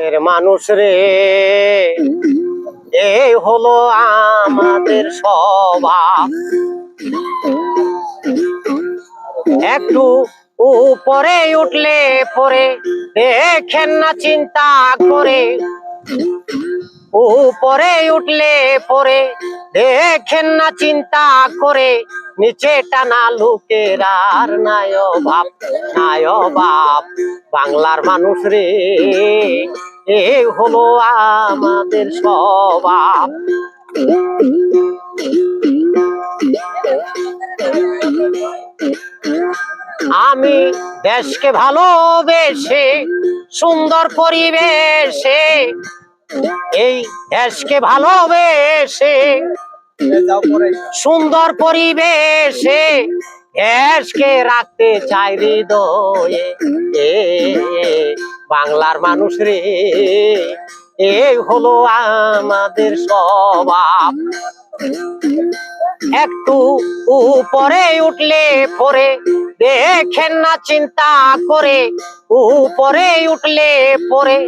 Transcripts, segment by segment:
দেশের মানুষ রে। এই হলো আমাদের স্বভাব একটু উপরে উঠলে পরে দেখেন না চিন্তা করে। উপরে উঠলে পরে দেখেন না চিন্তা করে। নিচে টানা লোকের আর নাই বাপ নাই বাপ বাংলার মানুষ রে। এই হলো আমাদের স্বভাব আমি দেশকে ভালোবেসে, সুন্দর পরিবেশে, এই দেশকে ভালোবেসে, সুন্দর পরিবেশে দেশকে রাখতে চাই হৃদয়ে। এ বাংলার মানুষ রে। এই হলো আমাদের স্বভাব। একটু উপরে উঠলে পরে দেখেন না চিন্তা করে। উপরে উঠলে পরে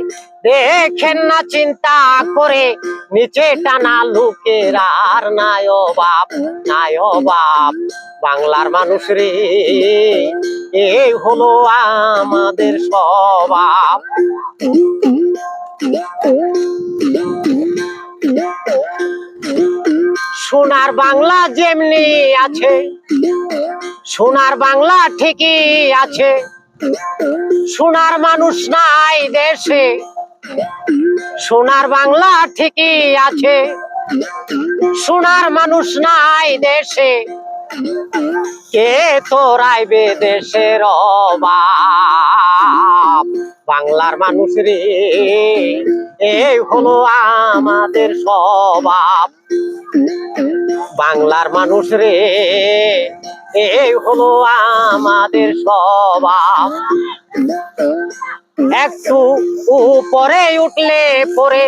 দেখেন না চিন্তা করে। নিচে টানা লোকের আর নাই বাপ নাই বাপ বাংলার মানুষ রে। এই হলো আমাদের স্বভাব। সোনার বাংলা যেমনি আছে, সোনার বাংলা ঠিকই আছে। সোনার মানুষ নাই দেশে, সোনার বাংলা ঠিকই আছে। সোনার মানুষ নাই দেশে কে তোরাইবে দেশের অভাব? বাংলার মানুষ রে এই হলো আমাদের স্বভাব। বাংলার মানুষ রে এই হলো আমাদের স্বভাব। একটু উপরে উঠলে পরে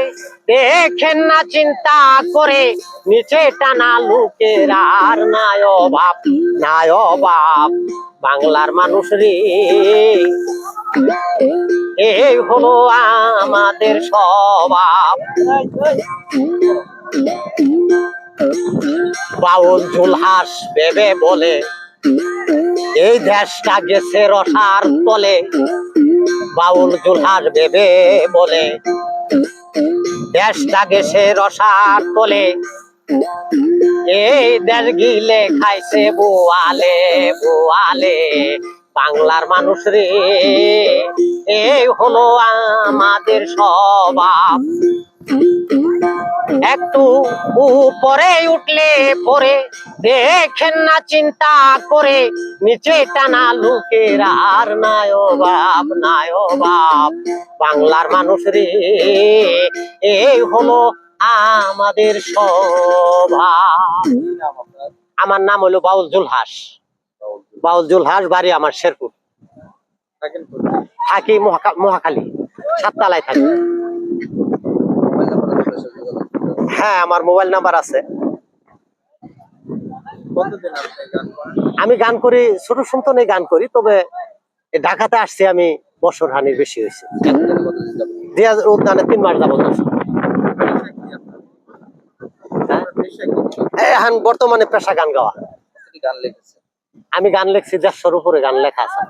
দেখেন না চিন্তা করে। নিচে টানা লোকের আর নাই অভাব নাই অভাব। বাংলার মানুষ রে এই হলো আমাদের স্বভাব। বাউল জুলহাস ভেবে বলে, এই দেশটা গেছে রসার তলে। বাউল জুলহাস ভেবে বলে। দেশটা গেছে রসার তলে। এই দেশ গিলে খাইছে বোয়ালে বোয়ালে। বাংলার মানুষ রে এই হলো আমাদের স্বভাব। একটু উপরে উঠলে পরে দেখেন না চিন্তা করে। নিচে টানা লোকের আর নাই বাপ নাই বাপ বাংলার মানুষ রে এই হলো আমাদের স্বভাব আমার নাম হলো বাউল জুলহাস বাউল জুলহাস বাড়ি আমার শেরপুর। থাকি মহাকা- মহাখালী। সাততলায় থাকি। হ্যাঁ আমার মোবাইল নাম্বার আছে আমি গান করি, ছোট সন্তানে গান করি, তবে ঢাকাতে আসছি আমি, বছর হানির বেশি হয়েছে তিন মাস আছি। হ্যাঁ? এখন বর্তমানে পেশা গান গাওয়া আমি গান লেখছি, দেড়শোর উপরে গান লেখা আছে